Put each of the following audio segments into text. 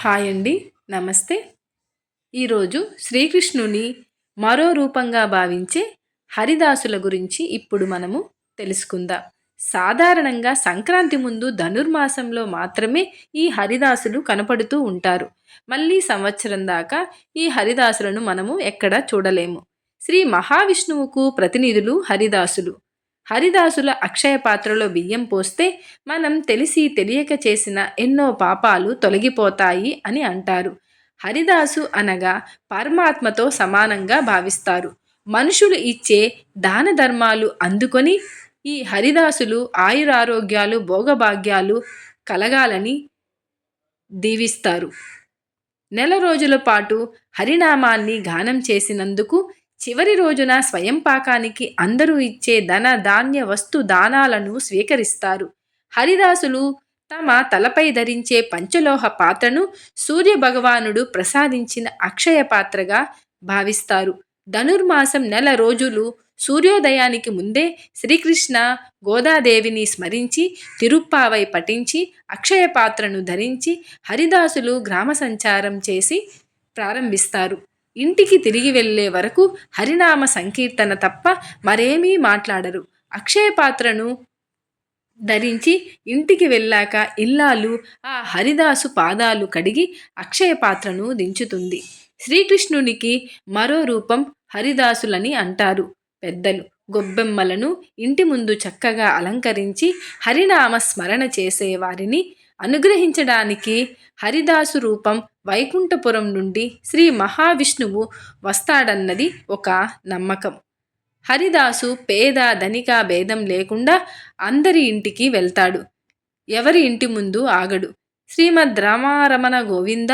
Hi అండి నమస్తే. ఈరోజు శ్రీకృష్ణుని మరో రూపంగా భావించే హరిదాసుల గురించి ఇప్పుడు మనము తెలుసుకుందాం. సాధారణంగా సంక్రాంతి ముందు ధనుర్మాసంలో మాత్రమే ఈ హరిదాసులు కనపడుతూ ఉంటారు. మళ్ళీ సంవత్సరం దాకా ఈ హరిదాసులను మనము ఎక్కడా చూడలేము. శ్రీ మహావిష్ణువుకు ప్రతినిధులు హరిదాసులు. హరిదాసుల అక్షయ పాత్రలో బియ్యం పోస్తే మనం తెలిసి తెలియక చేసిన ఎన్నో పాపాలు తొలగిపోతాయి అని అంటారు. హరిదాసు అనగా పరమాత్మతో సమానంగా భావిస్తారు. మనుషులు ఇచ్చే దాన ధర్మాలు అందుకొని ఈ హరిదాసులు ఆయురారోగ్యాలు భోగభాగ్యాలు కలగాలని దీవిస్తారు. నెల రోజుల పాటు హరినామాన్ని గానం చేసినందుకు చివరి రోజున స్వయం పాకానికి అందరూ ఇచ్చే ధన ధాన్య వస్తు దానాలను స్వీకరిస్తారు. హరిదాసులు తమ తలపై ధరించే పంచలోహ పాత్రను సూర్య భగవానుడు ప్రసాదించిన అక్షయ పాత్రగా భావిస్తారు. ధనుర్మాసం నెల రోజులు సూర్యోదయానికి ముందే శ్రీకృష్ణ గోదాదేవిని స్మరించి తిరుప్పావై పఠించి అక్షయ పాత్రను ధరించి హరిదాసులు గ్రామ సంచారం చేసి ప్రారంభిస్తారు. ఇంటికి తిరిగి వెళ్ళే వరకు హరినామ సంకీర్తన తప్ప మరేమీ మాట్లాడరు. అక్షయ పాత్రను ధరించి ఇంటికి వెళ్ళాక ఇల్లాలు ఆ హరిదాసు పాదాలు కడిగి అక్షయ పాత్రను దించుతుంది. శ్రీకృష్ణునికి మరో రూపం హరిదాసులని అంటారు. పెద్దలు గొబ్బెమ్మలను ఇంటి ముందు చక్కగా అలంకరించి హరినామ స్మరణ చేసేవారిని అనుగ్రహించడానికి హరిదాసు రూపం వైకుంఠపురం నుండి శ్రీ మహావిష్ణువు వస్తాడన్నది ఒక నమ్మకం. హరిదాసు పేద ధనిక భేదం లేకుండా అందరి ఇంటికి వెళ్తాడు. ఎవరి ఇంటి ముందు ఆగడు. శ్రీమద్ రామారమణ గోవింద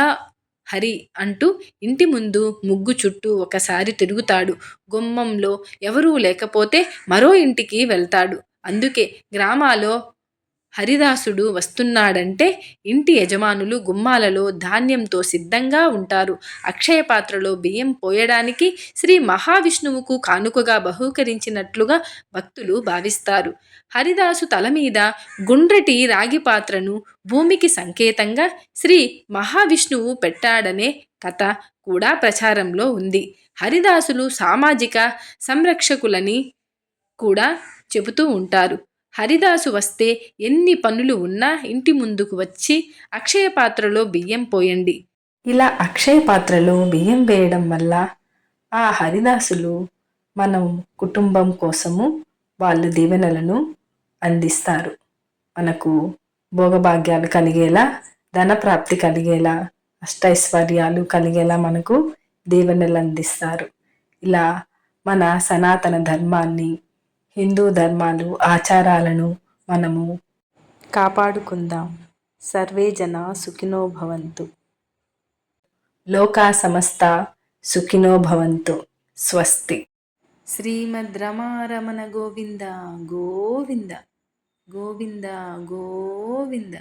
హరి అంటూ ఇంటి ముందు ముగ్గు చుట్టూ ఒకసారి తిరుగుతాడు. గుమ్మంలో ఎవరూ లేకపోతే మరో ఇంటికి వెళ్తాడు. అందుకే గ్రామాలో హరిదాసుడు వస్తున్నాడంటే ఇంటి యజమానులు గుమ్మాలలో ధాన్యంతో సిద్ధంగా ఉంటారు. అక్షయ పాత్రలో బియ్యం పోయడానికి శ్రీ మహావిష్ణువుకు కానుకగా బహూకరించినట్లుగా భక్తులు భావిస్తారు. హరిదాసు తల మీద గుండ్రటి రాగి పాత్రను భూమికి సంకేతంగా శ్రీ మహావిష్ణువు పెట్టాడనే కథ కూడా ప్రచారంలో ఉంది. హరిదాసులు సామాజిక సంరక్షకులని కూడా చెబుతూ ఉంటారు. హరిదాసు వస్తే ఎన్ని పనులు ఉన్నా ఇంటి ముందుకు వచ్చి అక్షయ పాత్రలో బియ్యం పోయండి. ఇలా అక్షయ పాత్రలో బియ్యం వేయడం వల్ల ఆ హరిదాసులు మనం కుటుంబం కోసము వాళ్ళు దీవెనలను అందిస్తారు. మనకు భోగభాగ్యాలు కలిగేలా ధనప్రాప్తి కలిగేలా అష్టైశ్వర్యాలు కలిగేలా మనకు దీవెనలు అందిస్తారు. ఇలా మన సనాతన ధర్మాన్ని హిందూ ధర్మాలు ఆచారాలను మనము కాపాడుకుందాం. సర్వే జన సుఖినో భవంతు. లోకా సమస్త సుఖినో భవంతు. స్వస్తి. శ్రీమద్ రమారమణ గోవింద గోవింద గోవింద గోవింద.